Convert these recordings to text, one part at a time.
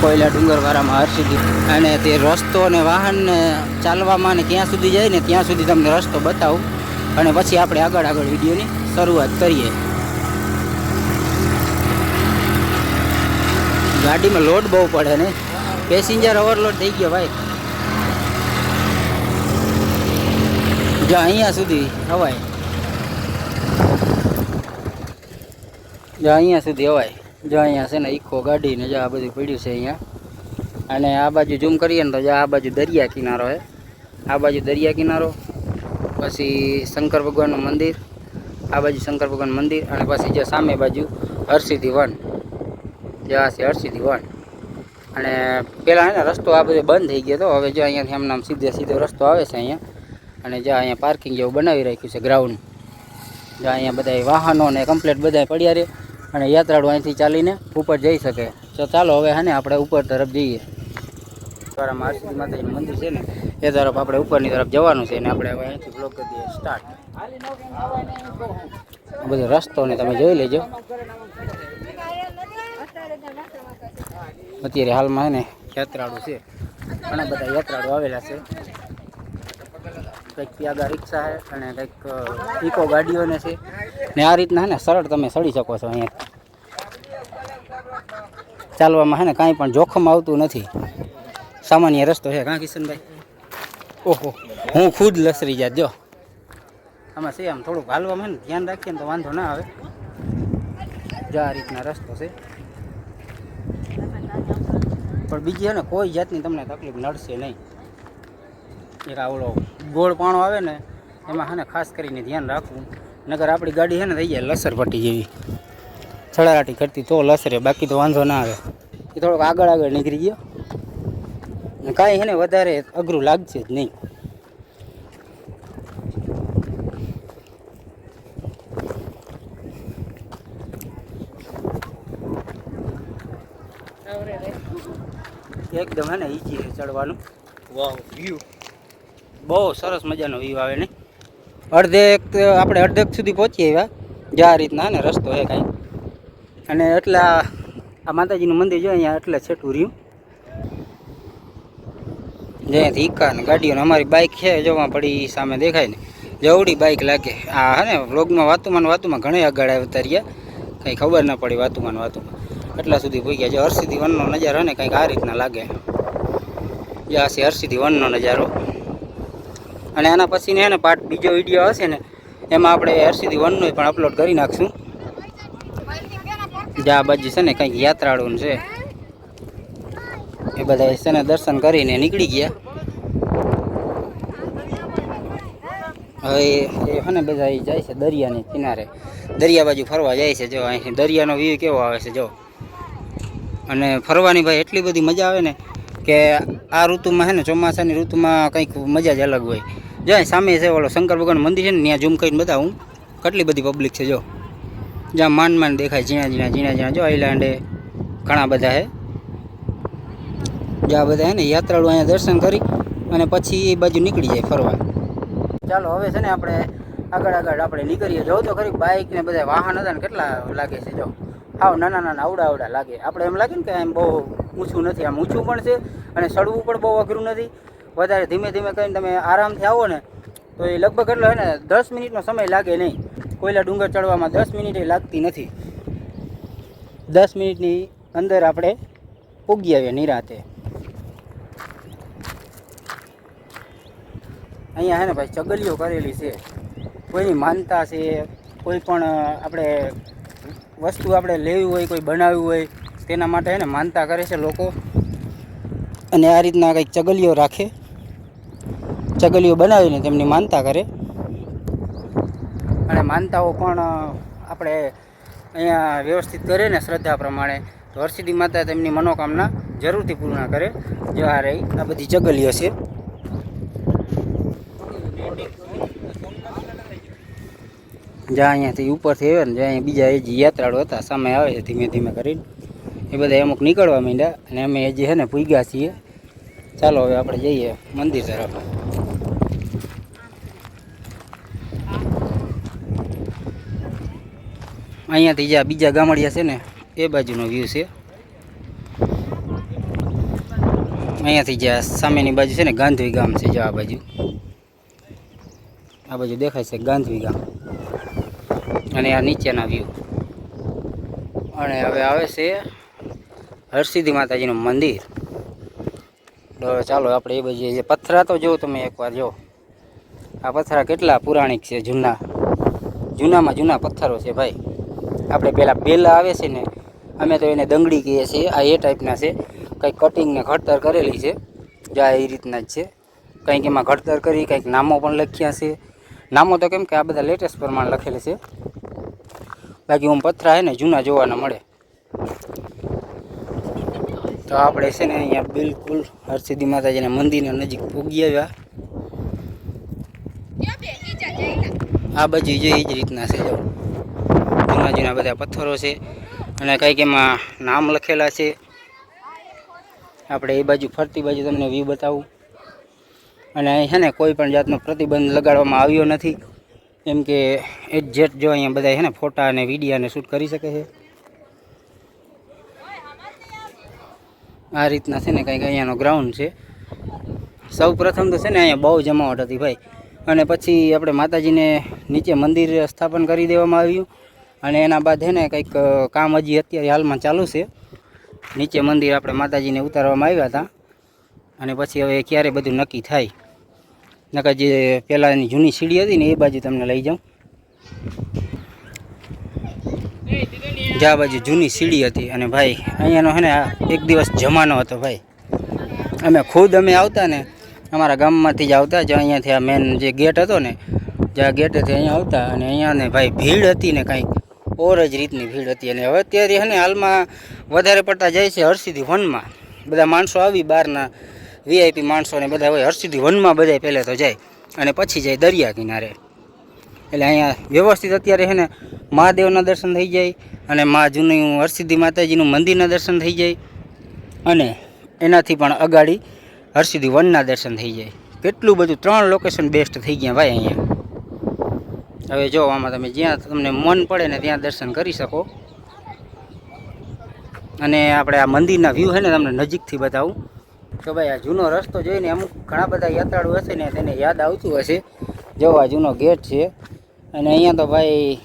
કોયલા ડુંગરવાળામાં હરસિદ્ધિ અને તે રસ્તો અને વાહન ચાલવામાં ને ક્યાં સુધી જાય ને ત્યાં સુધી તમને રસ્તો બતાવું. અને પછી આપણે આગળ આગળ વિડીયોની શરૂઆત કરીએ. ગાડીમાં લોડ બહુ પડે ને. પેસેન્જર ઓવરલોડ થઈ ગયો ભાઈ. જો અહીંયા સુધી હવાય. જો અહીંયા સુધી હવાય. જો અહીંયા છે ને ઈકો ગાડી ને જો આ બધું પડ્યું છે અહીંયા. અને આ બાજુ ઝૂમ કરીએ ને તો જો આ બાજુ દરિયા કિનારો છે આ બાજુ દરિયા કિનારો, પછી શંકર ભગવાનનું મંદિર, આ બાજુ શંકર ભગવાન મંદિર, અને પછી જે સામે બાજુ હરસિદ્ધિ વન. જે છે હરસિદ્ધિ વન. અને પહેલાં હે ને રસ્તો આ બધો બંધ થઈ ગયો હતો હવે જો અહીંયાથી આમ નામ સીધે સીધો રસ્તો આવે છે અહીંયા. અને જો અહીંયા પાર્કિંગ જેવું બનાવી રાખ્યું છે ગ્રાઉન્ડ જો અહીંયા બધા વાહનો ને કમ્પ્લેટ બધા પડ્યા રહે. અને યાત્રાળુ અહીંથી ચાલીને ઉપર જઈ શકે. તો ચાલો હવે હે ને આપણે ઉપર તરફ જઈએ. દ્વારામાં હરસિદ્ધિ માતાજીનું મંદિર છે ને, એ તરફ આપણે ઉપરની તરફ જવાનું છે અને આપણે હવે અહીંથી બ્લોક કરી દઈએ સ્ટાર્ટ બધો રસ્તો ને તમે જોઈ લેજો. અત્યારે હાલમાં હે ને યાત્રાળુ છે. ઘણા બધા યાત્રાળુ આવેલા છે. કંઈક ત્યાગા રિક્ષા છે અને કંઈક ઇકો ગાડીઓને છે. ને આ રીતના હે ને સરળ તમે સડી શકો છો અહીંયા. ચાલવામાં હે ને કાંઈ પણ જોખમ આવતું નથી. સામાન્ય રસ્તો છે. કાં કિશનભાઈ? ઓહો. હું ખુદ લસરી જાત જો. આમાં છે આમ થોડુંક હાલવામાં ને ધ્યાન રાખીએ ને તો વાંધો ના આવે. જો આ રીતના રસ્તો છે. પણ બીજી હે ને કોઈ જાતની તમને તકલીફ નડશે નહીં. એક આવડો ગોળ પાણો આવે ને એમાં હે ને ખાસ કરીને ધ્યાન રાખવું. નગર આપણી ગાડી છે ને થઈ જાય લસર પટ્ટી જેવી. છડારાટી કરતી તો લસરે બાકી તો વાંધો ના આવે. એ થોડોક આગળ આગળ નીકળી ગયો. ને કાંઈ એને વધારે અઘરું લાગશે જ નહીં. એકદમ હે ને ઈજી ચડવાનું. વાહ વ્યૂ બહુ સરસ મજાનો વ્યૂ આવે ને? અડધેક આપણે અડધેક સુધી પહોંચી આવ્યા જે આ રીતના ને રસ્તો છે કાંઈ. અને એટલા આ માતાજીનું મંદિર જો અહીંયા એટલે છેટું રહ્યું. જ્યાંથી ઈકા ને ગાડીઓ ને અમારી બાઇક છે જોવા પડી સામે દેખાય ને. જવડી બાઇક લાગે. આ હે ને, વ્લોગમાં વાતુમાં વાતુમાં ઘણી આગળ આવતા રહ્યા કંઈ ખબર ના પડી વાતુમાં વાતુમાં. એટલા સુધી પહોંચી ગયા જો હરસિદ્ધિ વનનો નજારો ને, કંઈક આ રીતના લાગે. જે આ છે વનનો નજારો. અને આના પછીને હે ને પાર્ટ બીજો વીડિયો હશે ને, એમાં આપણે હરસિદ્ધિ વનનો પણ અપલોડ કરી નાખશું. જે આ બાજુ છે ને કંઈક યાત્રાળુનું છે. એ બધા છે ને દર્શન કરીને નીકળી ગયા. હવે એ છે ને બધા એ જાય છે દરિયાની કિનારે. દરિયા બાજુ ફરવા જાય છે, જો અહીં દરિયાનો વ્યૂ કેવો આવે છે, જો. અને ફરવાની ભાઈ એટલી બધી મજા આવે ને કે આ ઋતુમાં છે ને ચોમાસાની ઋતુમાં કંઈક મજા જ અલગ હોય. જો સામે છે ઓલો શંકર ભગવાન મંદિર છે ને, ત્યાં ઝૂમ કરીને બતાવું. કેટલી બધી પબ્લિક છે, જો. જ્યાં માંડ માંડ દેખાય, ઝીણા ઝીણા ઝીણા ઝીણા, જો આઈલાન્ડે ઘણા બધા છે. જ્યાં બધા હે ને યાત્રાળુ અહીંયા દર્શન કરી અને પછી એ બાજુ નીકળી જાય ફરવા. ચાલો, હવે છે ને આપણે આગળ આગળ આપણે નીકળીએ. જો, તો ખરી બાઇક ને બધા વાહન હતા ને, કેટલા લાગે છે, જો. હાવ નાના નાના, આવડા આવડા લાગે. આપણે એમ લાગે ને કે એમ બહુ ઊંચું નથી, આમ ઊંચું પણ છે અને ચડવું પણ બહુ અઘરું નથી. વધારે ધીમે ધીમે કરીને તમે આરામથી આવો ને, તો એ લગભગ એટલો હોય ને દસ મિનિટનો સમય લાગે નહીં. કોયલા ડુંગર ચડવામાં દસ મિનિટ લાગતી નથી. દસ મિનિટની અંદર આપણે પૂગી આવીએ નિરાતે. અહીંયા હે ને ભાઈ ચગલીઓ કરેલી છે. કોઈની માનતા છે, કોઈ પણ આપણે વસ્તુ આપણે લેવી હોય, કોઈ બનાવવી હોય, તેના માટે હે ને માનતા કરે છે લોકો. અને આ રીતના કંઈક ચગલીઓ રાખે. ચગલીઓ બનાવીને તેમની માનતા કરે અને માનતાઓ પણ આપણે અહીંયા વ્યવસ્થિત કરે ને શ્રદ્ધા પ્રમાણે. તો હરસિદ્ધિ માતા તેમની મનોકામના જરૂરથી પૂર્ણ કરે. જો રહી આ બધી ચગલીઓ છે. જ્યાં અહીંયાથી ઉપરથી આવે ને, જ્યાં અહીંયા બીજા એ જે યાત્રાળુ હતા, સામે આવે છે ધીમે ધીમે કરીને. એ બધા અમુક નીકળવા માંડ્યા અને અમે એ જે છે ને પૂગ્યા છીએ. ચાલો, હવે આપણે જઈએ મંદિર તરફ. અહીંયાથી જ્યાં બીજા ગામડિયા છે ને, એ બાજુનો વ્યૂ છે. અહીંયાથી જ્યાં સામેની બાજુ છે ને, ગાંધવી ગામ છે, જો આ બાજુ. આ બાજુ દેખાય છે ગાંધવી ગામ. અને આ નીચેના વ્યૂ અને હવે આવે છે હરસિદ્ધિ માતાજીનું મંદિર. તો ચાલો આપણે એ બાજુ પથરા તો જો તમે એકવાર જો. આ પથરા કેટલા પુરાણિક છે જૂના. જૂનામાં જૂના પથ્થરો છે ભાઈ. આપણે પહેલાં બેલા આવે છે ને, અમે તો એને દંગડી કહીએ છીએ. આ એ ટાઈપના છે. કંઈક કટિંગને ઘડતર કરેલી છે. જો આ એ રીતના જ છે. કંઈક એમાં ઘડતર કરી, કંઈક નામો પણ લખ્યા છે. નામો તો કેમ કે આ બધા લેટેસ્ટ પ્રમાણે લખેલા છે. બાકી હું પથરા છે ને જૂના જોવાના મળે. તો આપણે છે ને અહીંયા બિલકુલ હરસિદ્ધિ માતાજીના મંદિરના નજીક પૂગી આવ્યા. આ બાજુ જે એ જ રીતના છે જૂના જૂના બધા પથ્થરો છે અને કંઈક એમાં નામ લખેલા છે. આપણે એ બાજુ ફરતી બાજુ તમને વ્યૂ બતાવું. અને અહીં છે ને કોઈ પણ જાતનો પ્રતિબંધ લગાડવામાં આવ્યો નથી. કેમ કે એ જેટ જો અહીંયા બધા છે ને ફોટા અને વિડીયાને શૂટ કરી શકે છે. આ રીતના છે ને કંઈક અહીંયાનો ગ્રાઉન્ડ છે. સૌ પ્રથમ તો છે ને અહીંયા બહુ જમાવટ હતી ભાઈ. અને પછી આપણે માતાજીને નીચે મંદિર સ્થાપન કરી દેવામાં આવ્યું. અને એના બાદ છે ને કંઈક કામ હજી અત્યારે હાલમાં ચાલુ છે. નીચે મંદિર આપણે માતાજીને ઉતારવામાં આવ્યા હતા. અને પછી હવે ક્યારે બધું નક્કી થાય. નકર જે પહેલાંની જૂની સીડી હતી ને એ બાજુ તમને લઈ જાઉં. જ્યાં બાજુ જૂની સીડી હતી અને ભાઈ અહીંયાનો છે ને એક દિવસ જમાનો હતો ભાઈ. અમે ખુદ અમે આવતા ને અમારા ગામમાંથી જ આવતા જ અહીંયાથી આ મેન જે ગેટ હતો ને જ્યાં ગેટેથી અહીંયા આવતા અને અહીંયા ને ભાઈ ભીડ હતી ને કાંઈક, ઓર જ રીતની ભીડ હતી. અને હવે અત્યારે છે ને હાલમાં વધારે પડતા જાય છે હરસિદ્ધિ વનમાં. બધા માણસો આવી બહારના વીઆઈપી માણસો ને બધા હોય હરસિદ્ધિ વનમાં બધા પહેલે તો જાય અને પછી જાય દરિયા કિનારે. એટલે અહીંયા વ્યવસ્થિત અત્યારે છે ને મહાદેવના દર્શન થઈ જાય અને મા જૂનું હરસિદ્ધિ માતાજીનું મંદિરના દર્શન થઈ જાય અને એનાથી પણ અગાડી હરસિદ્ધિ વનના દર્શન થઈ જાય. કેટલું બધું ત્રણ લોકેશન બેસ્ટ થઈ ગયા ભાઈ અહીંયા. હવે જો આમાં તમે જ્યાં તમને મન પડે ને ત્યાં દર્શન કરી શકો. અને આપણે આ મંદિરના વ્યૂ છે ને તમને નજીકથી બતાવું. તો ભાઈ આ જૂનો રસ્તો જોઈને અમુક ઘણા બધા યાત્રાળુ હશે ને તેને યાદ આવતું હશે. જો આ જૂનો ગેટ છે. અને અહીંયા તો ભાઈ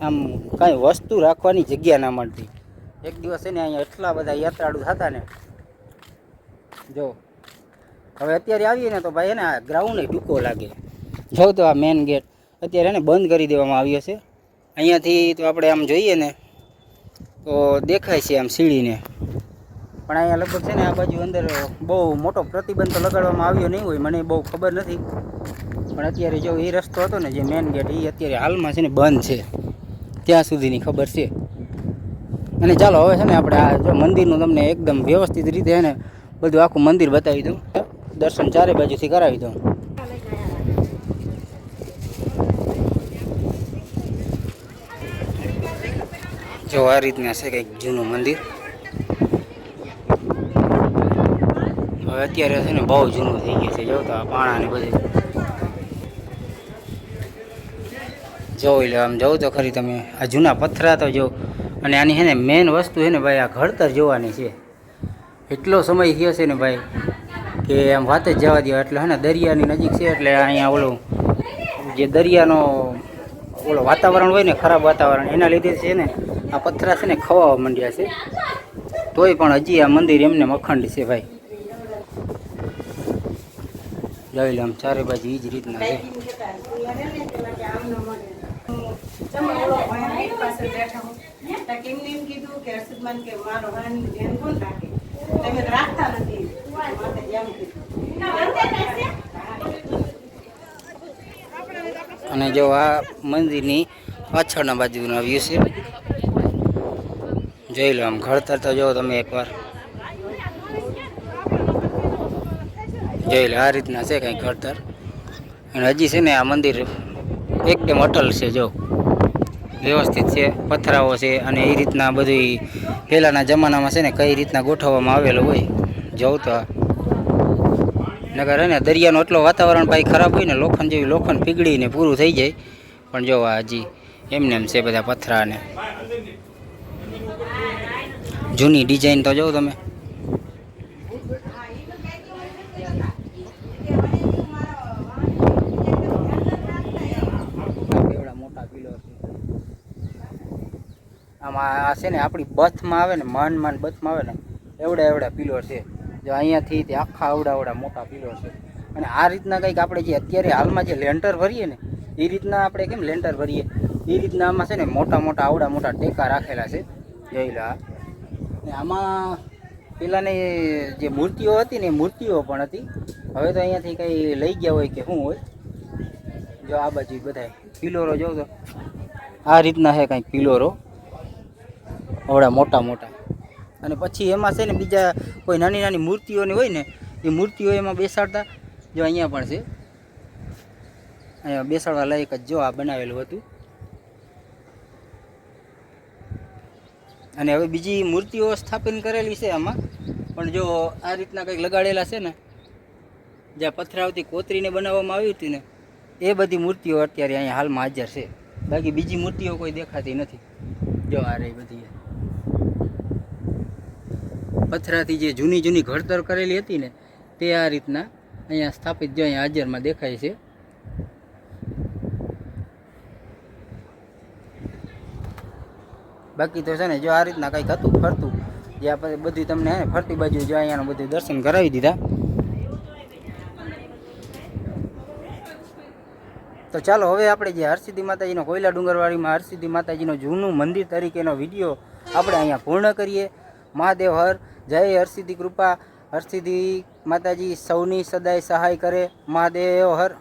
આમ કાંઈ વસ્તુ રાખવાની જગ્યા ના મળતી. એક દિવસ છે ને અહીંયા એટલા બધા યાત્રાળુ થતા ને. જો, હવે અત્યારે આવીએ ને તો ભાઈ એને આ ગ્રાઉન્ડ ટૂંકો લાગે. જો તો આ મેન ગેટ અત્યારે એને બંધ કરી દેવામાં આવ્યો છે. અહીંયાથી તો આપણે આમ જોઈએ ને, તો દેખાય છે આમ સીડીને. પણ અહીંયા લગભગ છે ને આ બાજુ અંદર બહુ મોટો પ્રતિબંધ તો લગાડવામાં આવ્યો નહીં હોય, મને બહુ ખબર નથી. પણ અત્યારે જો એ રસ્તો હતો ને જે મેન ગેટ એ અત્યારે હાલમાં છે ને બંધ છે. ત્યાં સુધીની ખબર છે. અને ચાલો, હવે છે ને આપણે આ જો મંદિરનું તમને એકદમ વ્યવસ્થિત રીતે છે ને બધું આખું મંદિર બતાવી દઉં. દર્શન ચારે બાજુથી કરાવી દઉં. જો આ રીતના છે કંઈક જૂનું મંદિર. હવે અત્યારે છે ને બહુ જૂનું થઈ ગયું છે. જો તો પાણા ને બધું જોઈ લો આમ જોઉં તો ખરી તમે. આ જૂના પથરા તો જો, અને આની છે ને મેન વસ્તુ છે ને ભાઈ, આ ઘડતર જોવાની છે. એટલો સમય થયો છે ને ભાઈ, કે આમ વાત જ જવા દો એટલે હે ને દરિયાની નજીક છે, એટલે અહીંયા ઓલું જે દરિયાનો ઓલો વાતાવરણ હોય ને ખરાબ વાતાવરણ, એના લીધે છે ને આ પથરા છે ને ખવાવા માંડ્યા છે. તોય પણ હજી આ મંદિર એમને અખંડ છે ભાઈ. જોઈ લો આમ ચારે બાજુ એ જ રીતના છે. કીધું કે હર્ષદમાન કે મારો વાણી ધ્યાન કોણ રાખે? તમે રાખતા નથી. માતાજી એમ કીધું. અને જો આ મંદિરની પાછળના બાજુનો વ્યૂ છે. જોઈ લો આમ ઘડતર તો જો તમે એકવાર. જોઈ લો આ રીતના છે કંઈક ઘડતર. અને હજી છે ને આ મંદિર એકદમ અટલ છે જો. વ્યવસ્થિત છે, પથરાઓ છે અને એ રીતના બધું પહેલાંના જમાનામાં છે ને કઈ રીતના ગોઠવવામાં આવેલું હોય, જવું તો. નગર હે ને દરિયાનો એટલો વાતાવરણ ભાઈ ખરાબ હોય ને લોખંડ જેવી લોખંડ પીગળીને પૂરું થઈ જાય. પણ જો આ હજી, એમને એમ છે બધા પથરાને. જૂની ડિઝાઇન તો જોવો તમે. આમાં આ છે ને આપણી બથમાં આવે ને માન માન બથમાં આવે ને, એવડા એવડા પિલોર છે. જો અહીંયાથી તે આખા આવડા આવડા મોટા પિલોર છે. અને આ રીતના કંઈક આપણે જે અત્યારે હાલમાં જે લેન્ટર ભરીએ ને, એ રીતના આપણે કેમ લેન્ટર ભરીએ? એ રીતના આમાં છે ને મોટા મોટા આવડા મોટા ટેકા રાખેલા છે. જોઈ ને આમાં પેલાની જે મૂર્તિઓ હતી ને એ મૂર્તિઓ પણ હતી. હવે તો અહીંયાથી કંઈ લઈ ગયા હોય કે શું હોય? જો આ બાજુ બધાય. પિલોરો જો તો. આ રીતના છે કંઈક પિલોરો. આવડા મોટા મોટા. અને પછી એમાં છે ને બીજા કોઈ નાની નાની મૂર્તિઓની હોય ને, એ મૂર્તિઓ એમાં બેસાડતા, જો અહીંયા પણ છે. અહીંયા બેસાડવા લાયક જ જો આ બનાવેલું હતું. અને હવે બીજી મૂર્તિઓ સ્થાપિત કરેલી છે આમાં. પણ જો આ રીતના કંઈક લગાડેલા છે ને, જ્યાં પથરાવતી કોતરીને બનાવવામાં આવી હતી ને, એ બધી મૂર્તિઓ અત્યારે અહીંયા હાલમાં હાજર છે. બાકી બીજી મૂર્તિઓ કોઈ દેખાતી નથી. જો આ રહી બધી. પથરાથી જે જૂની જૂની ઘડતર કરેલી હતી ને, તે આ રીતના અહીંયા સ્થાપિત જો અહીંયા હાજરમાં દેખાય છે. બાકી તો છે ને, જો આ રીતના કંઈક હતું, ફરતું, જે આપણે બધું તમને ફરતી બાજુ જો અહીંયાનું બધું દર્શન કરાવી દીધા. તો ચાલો, હવે આપણે જે હરસિદ્ધિ માતાજીનો કોયલા ડુંગરવાડીમાં હરસિદ્ધિ માતાજીનો જૂનું મંદિર તરીકેનો વીડિયો આપણે અહીંયા પૂર્ણ કરીએ. મહાદેવ હર જય હરસિદ્ધિ કૃપા. હરસિદ્ધિ માતાજી સૌની સદાય સહાય કરે. મહાદેવ હર.